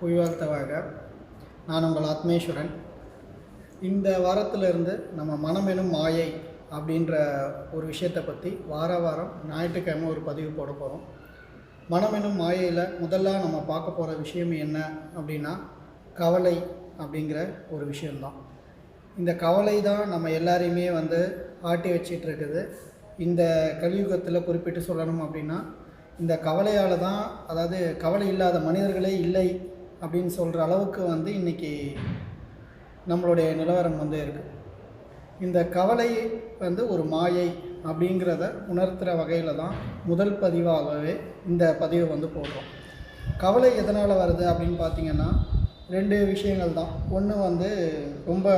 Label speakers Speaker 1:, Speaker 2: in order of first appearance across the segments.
Speaker 1: புய்வாழ்த்தவாக நான் உங்கள் ஆத்மேஸ்வரன். இந்த வாரத்திலிருந்து நம்ம மனம் எனும் மாயை அப்படின்ற ஒரு விஷயத்தை பற்றி வார வாரம் ஞாயிற்றுக்கிழமை ஒரு பதிவு போட போகிறோம் மனம் எனும் மாயையில் முதல்ல நம்ம பார்க்க போகிற விஷயம் என்ன அப்படின்னா கவலை அப்படிங்கிற ஒரு விஷயந்தான் இந்த கவலை தான் நம்ம எல்லாரையுமே வந்து ஆட்டி வச்சிட்டு இருக்குது. இந்த கலியுகத்தில் குறிப்பிட்டு சொல்லணும் அப்படின்னா இந்த கவலையால் தான் அதாவது கவலை இல்லாத மனிதர்களே இல்லை அப்படின்னு சொல்கிற அளவுக்கு வந்து இன்றைக்கி நம்மளுடைய நிலவரம் வந்து இருக்குது இந்த கவலை வந்து ஒரு மாயை அப்படிங்கிறத உணர்த்துகிற வகையில் தான் முதல் பதிவாகவே இந்த பதிவை வந்து போடுறோம். கவலை எதனால் வருது அப்படின்னு பார்த்தீங்கன்னா ரெண்டு விஷயங்கள் தான். ஒன்று வந்து ரொம்ப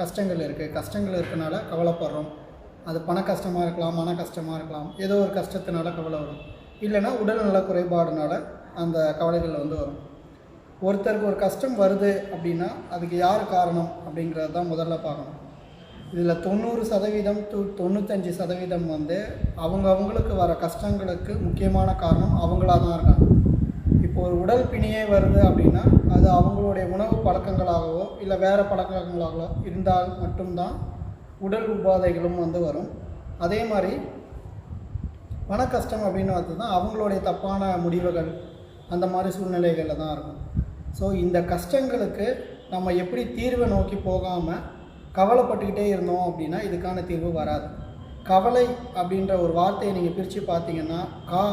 Speaker 1: கஷ்டங்கள் இருக்குது கஷ்டங்கள் இருக்கனால கவலைப்படுறோம். அது பண கஷ்டமாக இருக்கலாம் மன கஷ்டமாக இருக்கலாம். ஏதோ ஒரு கஷ்டத்தினால கவலை வரும். இல்லைன்னா உடல்நல குறைபாடுனால அந்த கவலைகள் வந்து வரும். ஒருத்தருக்கு ஒரு கஷ்டம் வருது அப்படின்னா அதுக்கு யார் காரணம் அப்படிங்கிறது தான் முதல்ல பார்க்கணும். இதில் தொண்ணூறு சதவீதம் டு தொண்ணூத்தஞ்சு சதவீதம் வந்து அவங்க அவங்களுக்கு வர கஷ்டங்களுக்கு முக்கியமான காரணம் அவங்களா தான் இருக்காங்க. இப்போ ஒரு உடல் பிணியே வருது அப்படின்னா அது அவங்களுடைய உணவு பழக்கங்களாகவோ இல்லை வேறு பழக்கங்களாகவோ இருந்தால் மட்டும்தான் உடல் உபாதைகளும் வந்து வரும். அதே மாதிரி மன கஷ்டம் அப்படின்னு பார்த்தா அவங்களுடைய தப்பான முடிவுகள் அந்த மாதிரி சூழ்நிலைகளில் தான் இருக்கும். ஸோ இந்த கஷ்டங்களுக்கு நம்ம எப்படி தீர்வை நோக்கி போகாமல் கவலைப்பட்டுக்கிட்டே இருந்தோம் அப்படின்னா இதுக்கான தீர்வு வராது. கவலை அப்படின்ற ஒரு வார்த்தையை நீங்கள் பிரித்து பார்த்தீங்கன்னா கா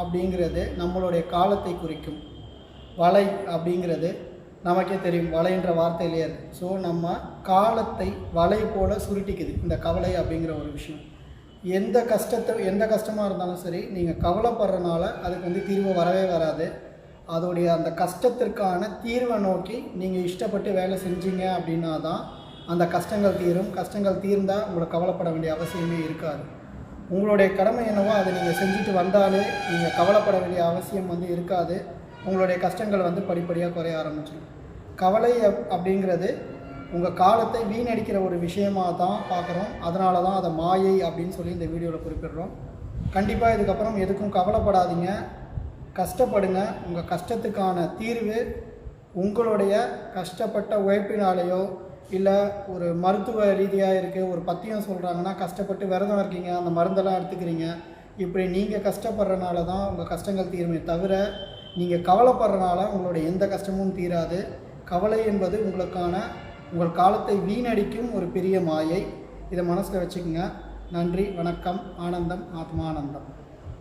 Speaker 1: அப்படிங்கிறது நம்மளுடைய காலத்தை குறிக்கும். வலை அப்படிங்கிறது நமக்கே தெரியும். வலைன்ற வார்த்தையிலே இருக்குது ஸோ நம்ம காலத்தை வலை போல சுருட்டிக்குது. இந்த கவலை அப்படிங்கிற ஒரு விஷயம். எந்த கஷ்டத்தை எந்த கஷ்டமாக இருந்தாலும் சரி நீங்கள் கவலைப்படுறனால அதுக்கு வந்து தீர்வு வரவே வராது. அதோடைய அந்த கஷ்டத்திற்கான தீர்வை நோக்கி நீங்கள் இஷ்டப்பட்டு வேலை செஞ்சீங்க அப்படின்னா தான் அந்த கஷ்டங்கள் தீரும். கஷ்டங்கள் தீர்ந்தால் உங்களை கவலைப்பட வேண்டிய அவசியமே இருக்காது. உங்களுடைய கடமை என்னவோ அதை நீங்கள் செஞ்சுட்டு வந்தாலே நீங்கள் கவலைப்பட வேண்டிய அவசியம் வந்து இருக்காது. உங்களுடைய கஷ்டங்கள் வந்து படிப்படியாக குறைய ஆரம்பிச்சிடும் கவலை அப்படிங்கிறது உங்கள் காலத்தை வீணடிக்கிற ஒரு விஷயமாக தான் பார்க்குறோம் அதனால தான் அதை மாயை அப்படின்னு சொல்லி இந்த வீடியோவில் குறிப்பிடுறோம். கண்டிப்பாக இதுக்கப்புறம் எதுக்கும் கவலைப்படாதீங்க. கஷ்டப்படுங்க. உங்கள் கஷ்டத்துக்கான தீர்வு உங்களுடைய கஷ்டப்பட்ட உழைப்பினாலேயோ இல்லை ஒரு மருத்துவ ரீதியாக இருக்குது ஒரு பத்தியம் சொல்கிறாங்கன்னா கஷ்டப்பட்டு விரதம் இருக்கீங்க அந்த மருந்தெல்லாம் எடுத்துக்கிறீங்க. இப்படி நீங்கள் கஷ்டப்படுறனால தான் உங்கள் கஷ்டங்கள் தீருமே தவிர நீங்கள் கவலைப்படுறனால உங்களுடைய எந்த கஷ்டமும் தீராது. கவலை என்பது உங்களுக்கான உங்கள் காலத்தை வீணடிக்கும் ஒரு பெரிய மாயை. இதை மனசில் வச்சுக்கோங்க. நன்றி வணக்கம் ஆனந்தம் ஆத்மானந்தம்.